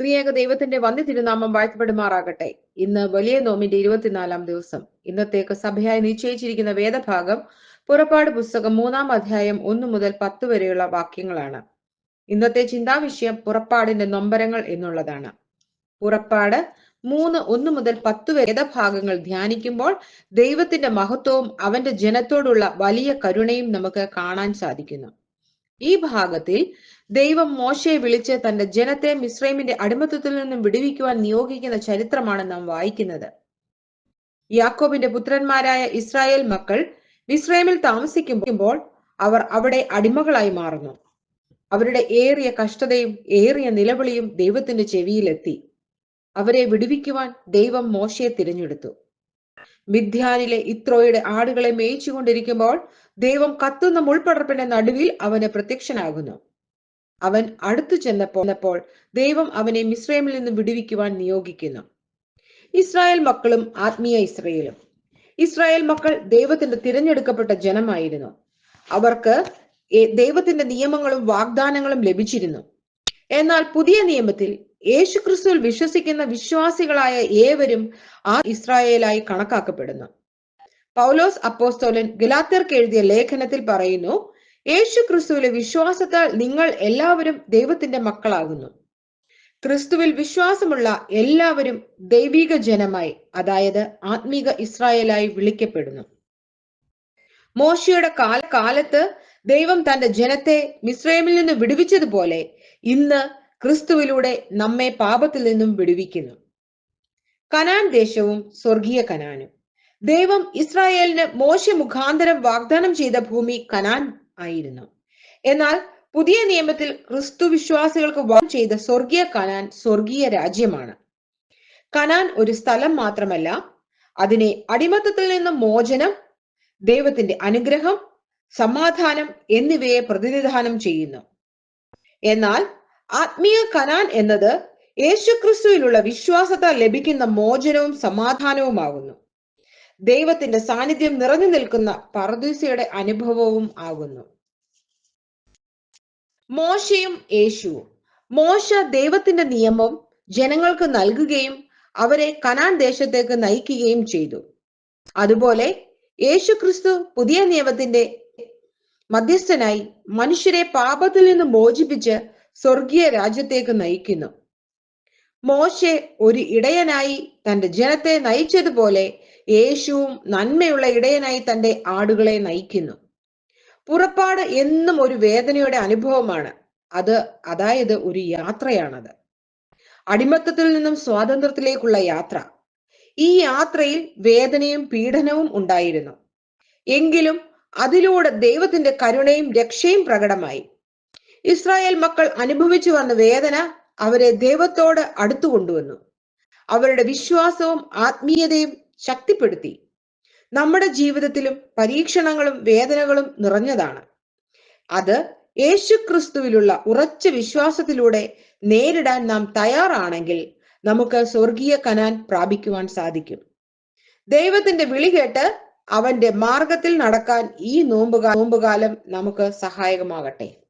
ത്രിയേക ദൈവത്തിന്റെ വന്ദി തിരുനാമം വാഴ്ത്തപ്പെടുമാറാകട്ടെ. ഇന്ന് വലിയ നോമിന്റെ ഇരുപത്തിനാലാം ദിവസം. ഇന്നത്തേക്ക് സഭയായി നിശ്ചയിച്ചിരിക്കുന്ന വേദഭാഗം പുറപ്പാട് പുസ്തകം മൂന്നാം അധ്യായം ഒന്നു മുതൽ പത്ത് വരെയുള്ള വാക്യങ്ങളാണ്. ഇന്നത്തെ ചിന്താവിഷയം പുറപ്പാടിന്റെ നൊമ്പരങ്ങൾ എന്നുള്ളതാണ്. പുറപ്പാട് മൂന്ന് ഒന്ന് മുതൽ പത്ത് വേദഭാഗങ്ങൾ ധ്യാനിക്കുമ്പോൾ ദൈവത്തിന്റെ മഹത്വവും അവന്റെ ജനത്തോടുള്ള വലിയ കരുണയും നമുക്ക് കാണാൻ സാധിക്കുന്നു. ഈ ഭാഗത്തിൽ ദൈവം മോശയെ വിളിച്ച് തന്റെ ജനത്തെ മിശ്രൈമിന്റെ അടിമത്തത്തിൽ നിന്നും വിടുവിക്കുവാൻ നിയോഗിക്കുന്ന ചരിത്രമാണ് നാം വായിക്കുന്നത്. യാക്കോബിന്റെ പുത്രന്മാരായ ഇസ്രായേൽ മക്കൾ മിശ്രൈമിൽ താമസിക്കുമ്പോൾ അവർ അവിടെ അടിമകളായി മാറുന്നു. അവരുടെ ഏറിയ കഷ്ടതയും ഏറിയ നിലവിളിയും ദൈവത്തിന്റെ ചെവിയിലെത്തി. അവരെ വിടുവിക്കുവാൻ ദൈവം മോശയെ തിരഞ്ഞെടുത്തു. മിഥ്യാനിലെ ഇത്രോയുടെ ആടുകളെ മേയിച്ചുകൊണ്ടിരിക്കുമ്പോൾ ദൈവം കത്തുന്ന മുൾപടർപ്പിന്റെ നടുവിൽ അവന് പ്രത്യക്ഷനാകുന്നു. അവൻ അടുത്തു ചെന്നപ്പോൾ ദൈവം അവനെ മിശ്രമിൽ നിന്ന് വിടുവിക്കുവാൻ നിയോഗിക്കുന്നു. ഇസ്രായേൽ മക്കളും ആത്മീയ ഇസ്രയേലും. ഇസ്രായേൽ മക്കൾ ദൈവത്തിന്റെ തിരഞ്ഞെടുക്കപ്പെട്ട ജനമായിരുന്നു. അവർക്ക് ദൈവത്തിന്റെ നിയമങ്ങളും വാഗ്ദാനങ്ങളും ലഭിച്ചിരുന്നു. എന്നാൽ പുതിയ നിയമത്തിൽ യേശുക്രിസ്തുവിൽ വിശ്വസിക്കുന്ന വിശ്വാസികളായ ഏവരും ആ ഇസ്രായേലായി കണക്കാക്കപ്പെടുന്നു. പൗലോസ് അപ്പോസ്തോലൻ ഗലാത്യർക്ക് എഴുതിയ ലേഖനത്തിൽ പറയുന്നു യേശു ക്രിസ്തുവിലെ വിശ്വാസത്താൽ നിങ്ങൾ എല്ലാവരും ദൈവത്തിന്റെ മക്കളാകുന്നു. ക്രിസ്തുവിൽ വിശ്വാസമുള്ള എല്ലാവരും ദൈവിക ജനമായി അതായത് ആത്മീക ഇസ്രായേലായി വിളിക്കപ്പെടുന്നു. മോശയുടെ കാല കാലത്ത് ദൈവം തന്റെ ജനത്തെ മിശ്രമിൽ നിന്ന് വിടുവിച്ചതുപോലെ ഇന്ന് ക്രിസ്തുവിലൂടെ നമ്മെ പാപത്തിൽ നിന്നും വിടുവിക്കുന്നു. കനാൻ ദേശവും സ്വർഗീയ കനാനും. ദൈവം ഇസ്രായേലിന് മോശ മുഖാന്തരം വാഗ്ദാനം ചെയ്ത ഭൂമി കനാൻ ആയിരുന്നു. എന്നാൽ പുതിയ നിയമത്തിൽ ക്രിസ്തു വിശ്വാസികൾക്ക് വാഗ്ദാനം ചെയ്ത സ്വർഗീയ കനാൻ സ്വർഗീയ രാജ്യമാണ്. കനാൻ ഒരു സ്ഥലം മാത്രമല്ല അതിനെ അടിമത്തത്തിൽ നിന്ന് മോചനം ദൈവത്തിന്റെ അനുഗ്രഹം സമാധാനം എന്നിവയെ പ്രതിനിധാനം ചെയ്യുന്നു. എന്നാൽ ആത്മീയ കനാൻ എന്നത് യേശുക്രിസ്തുവിലുള്ള വിശ്വാസത്താൽ ലഭിക്കുന്ന മോചനവും സമാധാനവുമാകുന്നു. ദൈവത്തിന്റെ സാന്നിധ്യം നിറഞ്ഞു നിൽക്കുന്ന പർദീസയുടെ അനുഭവവും ആകുന്നു. മോശയും യേശുവും. മോശ ദൈവത്തിന്റെ നിയമം ജനങ്ങൾക്ക് നൽകുകയും അവരെ കനാൻ ദേശത്തേക്ക് നയിക്കുകയും ചെയ്തു. അതുപോലെ യേശു ക്രിസ്തു പുതിയ നിയമത്തിന്റെ മധ്യസ്ഥനായി മനുഷ്യരെ പാപത്തിൽ നിന്ന് മോചിപ്പിച്ച് സ്വർഗീയ രാജ്യത്തേക്ക് നയിക്കുന്നു. മോശെ ഒരു ഇടയനായി തന്റെ ജനത്തെ നയിച്ചതുപോലെ യേശുവും നന്മയുള്ള ഇടയനായി തന്റെ ആടുകളെ നയിക്കുന്നു. പുറപ്പാട് എന്നും ഒരു വേദനയുടെ അനുഭവമാണ്. അത് അതായത് ഒരു യാത്രയാണത്. അടിമത്തത്തിൽ നിന്നും സ്വാതന്ത്ര്യത്തിലേക്കുള്ള യാത്ര. ഈ യാത്രയിൽ വേദനയും പീഡനവും ഉണ്ടായിരുന്നു. എങ്കിലും അതിലൂടെ ദൈവത്തിന്റെ കരുണയും രക്ഷയും പ്രകടമായി. ഇസ്രായേൽ മക്കൾ അനുഭവിച്ചു വന്ന വേദന അവരെ ദൈവത്തോട് അടുത്തു കൊണ്ടുവന്നു. അവരുടെ വിശ്വാസവും ആത്മീയതയും ശക്തിപ്പെടുത്തി. നമ്മുടെ ജീവിതത്തിലും പരീക്ഷണങ്ങളും വേദനകളും നിറഞ്ഞതാണ്. അത് യേശുക്രിസ്തുവിലുള്ള ഉറച്ച വിശ്വാസത്തിലൂടെ നേരിടാൻ നാം തയ്യാറാണെങ്കിൽ നമുക്ക് സ്വർഗീയ കനാൻ പ്രാപിക്കുവാൻ സാധിക്കും. ദൈവത്തിന്റെ വിളി കേട്ട് അവന്റെ മാർഗത്തിൽ നടക്കാൻ ഈ നോമ്പുകാ നോമ്പുകാലം നമുക്ക് സഹായകമാകട്ടെ.